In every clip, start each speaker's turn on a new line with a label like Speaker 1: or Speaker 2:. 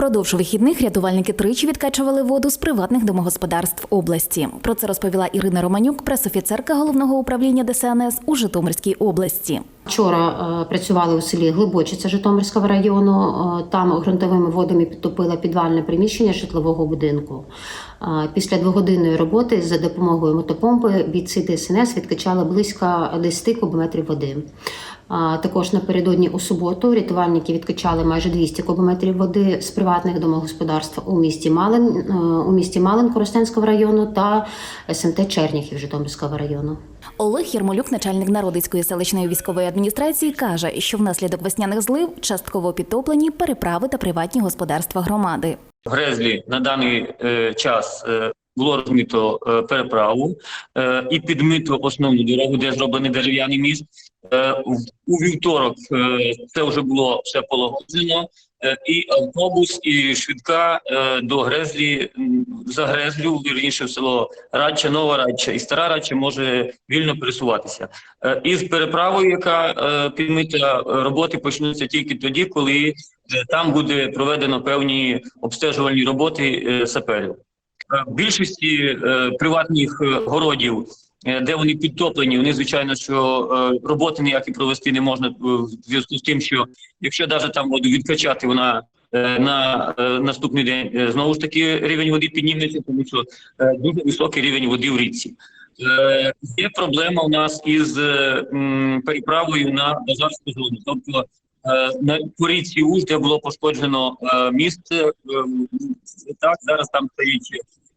Speaker 1: Впродовж вихідних рятувальники тричі відкачували воду з приватних домогосподарств області. Про це розповіла Ірина Романюк, пресофіцерка головного управління ДСНС у Житомирській області.
Speaker 2: Вчора е, працювали у селі Глибочиця Житомирського району. Е, Там ґрунтовими водами підтопило підвальне приміщення житлового будинку. Е, Після двогодинної роботи за допомогою мотопомпи бійці ДСНС відкачали близько 10 кубометрів води. Також напередодні у суботу рятувальники відкачали майже 200 кубометрів води з приватних домогосподарств у місті Малин, у місті Малин Коростенського району та СМТ Черніхів Житомирського району.
Speaker 1: Олег Єрмолюк, начальник Народицької селищної військової адміністрації, каже, що внаслідок весняних злив частково підтоплені переправи та приватні господарства громади.
Speaker 3: Грезлі на даний е, час е, було розмито е, переправу е, і підмито основну дорогу, де зроблений дерев'яний міст. Е, у вівторок це вже було все полагоджено. І автобус, і швидка до Грезлі за Грезлю, вірніше в село Радча, Нова Радча і Стара Радча може вільно пересуватися. І з переправою, яка підмита, роботи почнуться тільки тоді, коли там буде проведено певні обстежувальні роботи саперів. Е, більшості е, приватних е, городів, де вони підтоплені, вони звичайно, що роботи ніякі провести не можна в зв'язку з тим, що якщо навіть там воду відкачати, вона на наступний день знову ж таки рівень води підніметься, тому що дуже високий рівень води в річці. Є проблема у нас із переправою на базарську зону. Тобто на порічці Уж, де було пошкоджено е, місце, е, так зараз там стоїть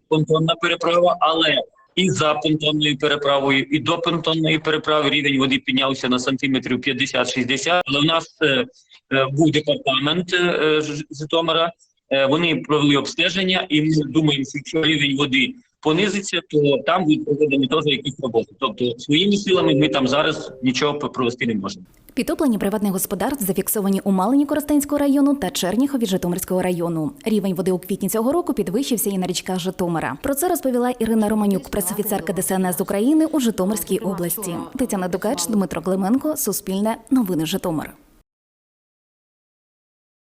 Speaker 3: понтонна переправа, але і за понтонною переправою, і до понтонної переправи рівень води піднявся на сантиметрів 50-60. Але у нас е, е, був департамент е, Житомира. Е, Вони провели обстеження, і ми думаємо, що рівень води понизиться, то там будуть проведені теж якісь роботи. Тобто своїми силами ми там зараз нічого провести не можемо.
Speaker 1: Підтоплені приватних господарств зафіксовані у Малині Коростенського району та Черніхові Житомирського району. Рівень води у квітні цього року підвищився і на річках Житомира. Про це розповіла Ірина Романюк, пресофіцерка ДСНС України у Житомирській області. Тетяна Дукач, Дмитро Клименко, Суспільне, Новини Житомир.